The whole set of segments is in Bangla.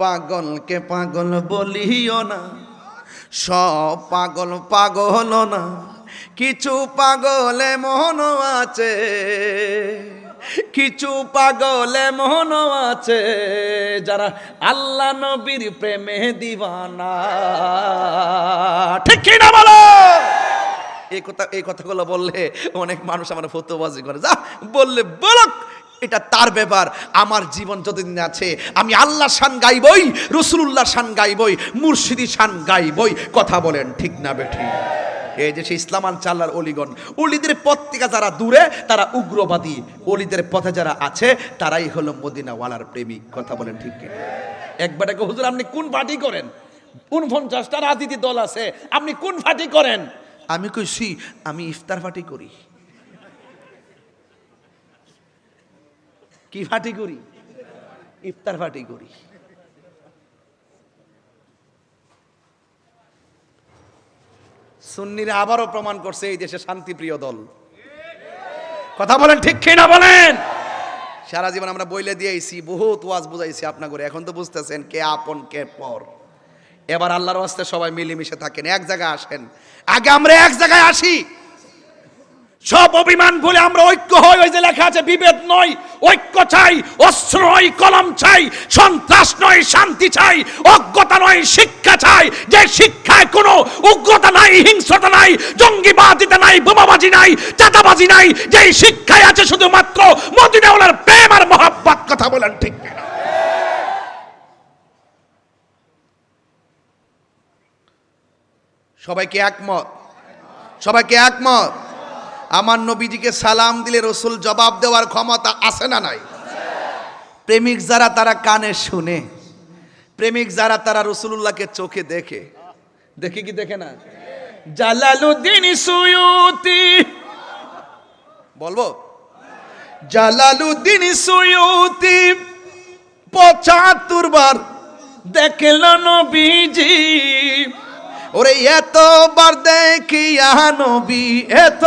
পাগলকে পাগল বলিও না, সব পাগল পাগল না, কিছু পাগলে মন আছে, কিছু পাগলে মন আছে, যারা আল্লাহ নবীর প্রেমে দিবানা। ঠিক না বলো? এই কথা, এই কথাগুলো বললে অনেক মানুষ আমার ফতোবাজি করে। যা, বললে বলক। এটা তার ব্যাপার। আমার জীবন যতদিন আছে, আমি আল্লাহ শান গাইবই রসুল্লাহ শান গাইবই মুর্শিদি শান গাইবই। কথা বলেন, ঠিক না বেঠি? এই যে সে ইসলামান চাল্লার অলিগণ, অলিদের পথ থেকে যারা দূরে, তারা উগ্রবাদী। অলিদের পথে যারা আছে, তারাই হলো মদিনাওয়ালার প্রেমিক। কথা বলেন, ঠিক একবার একে হুজুর, আপনি কোন পার্টি করেন? কোন পঞ্চাশটা রাজনীতি দল আছে, আপনি কোন পার্টি করেন? আমি কইছি, আমি ইফতার পার্টি করি। কি পার্টি করি? ইফতার পার্টি করি। সুন্নিরা আবারও প্রমাণ করছে এই দেশে শান্তিপ্রিয় দল। কথা বলেন ঠিক না বলেন? সারা জীবন আমরা বইলে দিয়েছি, বহুত ওয়াজ বুঝাইছি আপনার এখন তো বুঝতেছেন কে আপন, কে পর। এবার আল্লাহর হস্তে সবাই মিলেমিশে থাকেন, এক জায়গায় আসেন। আগে আমরা এক জায়গায় আসি। সব অভিমান ভুলে আমরা ঐক্য হই, ওই যে লেখা আছে, বিভেদ নয়। ঐক্য চাই, অস্ত্র নয়, কলম চাই, সন্ত্রাস নয়, শান্তি চাই, অজ্ঞতা নয়, শিক্ষা চাই। যে শিক্ষায় কোনো উগ্রতা নাই, হিংস্রতা নাই, জঙ্গিবাদিতা নাই, বোমাবাজি নাই, চাঁদাবাজি নাই, যে শিক্ষায় আছে শুধুমাত্র মদিনাওয়ালার প্রেম আর মহাব্বত কথা বলেন ঠিক সবাইকে একমত? সবাইকে একমত? আমার নবীজিকে সালাম দিলে রসুল জবাব দেওয়ার ক্ষমতা আছে না নাই? প্রেমিক যারা তারা কানে শুনে, প্রেমিক যারা তারা রসুল্লাহকে চোখে দেখে। দেখে কি দেখে না? Jalaluddin Suyuti. বলব? জালালুদ্দিন সুয়ুতি পঁচাত্তর বার দেখল নবীজি। ওরে, এতবার দেখিয়া নবী, এত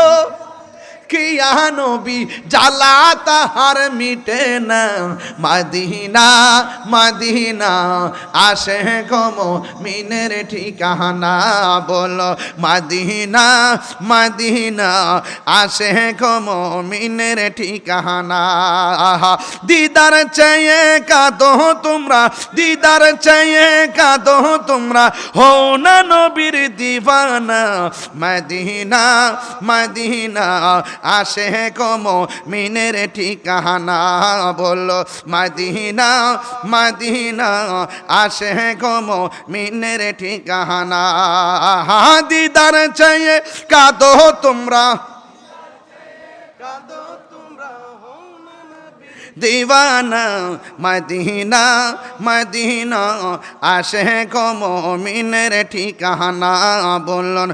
কিয়া নবী জ্বালা তাহার মিটে না। মাদিনা মাদিনা, আসে গম মিনের ঠিকানা বলো। মাদিনা মাদিনা, আসে গম মিনের ঠিকানা। দিদার চেয়ে কাঁদো তোমরা, দিদার চেয়ে কাঁদো তোমরা। হো না নবীর দিবানা, মদিনা মদিনা আসে কম মিনের ঠিকানা বলো। মদিনা মদিনা আসে কম মিনের ঠিকানা। দিদার চাই কাদো তোমরা। দিওয়ানা মদিনা মদিনা আসে কমিনের মিনের ঠিকানা বলন।